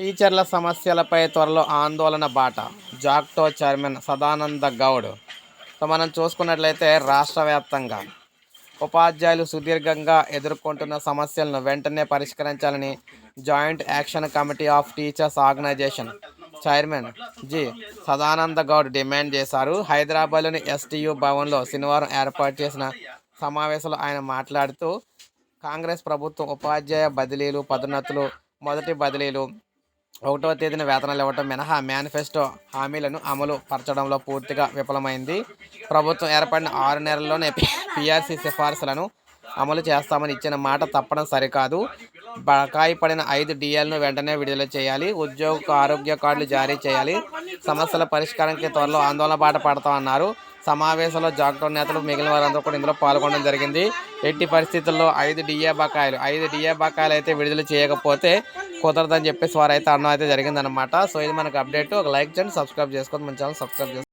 టీచర్ల సమస్యలపై త్వరలో ఆందోళన బాట. JACTO chairman Sadananda Goud. So మనం చూసుకున్నట్లయితే రాష్ట్ర వ్యాప్తంగా ఉపాధ్యాయులు సుదీర్ఘంగా ఎదుర్కొంటున్న సమస్యలను వెంటనే పరిష్కరించాలని joint action committee of teachers organization chairman G Sadananda Goud demand చేశారు. హైదరాబాద్లోని ఎస్టీయు భవన్లో శనివారం ఏర్పాటు చేసిన సమావేశంలో ఆయన మాట్లాడుతూ కాంగ్రెస్ ప్రభుత్వం ఉపాధ్యాయ బదిలీలు పదోన్నతులు మొదటి బదిలీలు ఒకటవ తేదీన వేతనాలు ఇవ్వటం మినహా మేనిఫెస్టో హామీలను అమలు పరచడంలో పూర్తిగా విఫలమైంది. ప్రభుత్వం ఏర్పడిన ఆరు నెలల్లోనే పిఆర్సీ సిఫార్సులను అమలు చేస్తామని ఇచ్చిన మాట తప్పడం సరికాదు. బకాయి పడిన ఐదు డిఎల్ను వెంటనే విడుదల చేయాలి. ఉద్యోగ ఆరోగ్య కార్డులు జారీ చేయాలి. సమస్యల పరిష్కారానికి త్వరలో ఆందోళన బాట పడతామన్నారు. సమావేశంలో జాగ్రత్త నేతలు మిగిలిన వారందరూ కూడా ఇందులో పాల్గొనడం జరిగింది. ఎట్టి పరిస్థితుల్లో ఐదు డిఏ బకాయిలు ఐదు డిఏ బకాయిలు అయితే విడుదల చేయకపోతే కుదరదని చెప్పేసి వారైతే అన్నం అయితే జరిగిందనమాట సో ఇది మనకు అప్డేట్ ఒక లైక్ చేయండి సబ్స్క్రైబ్ చేసుకోండి మన ఛానల్ సబ్స్క్రైబ్ చేసుకోండి.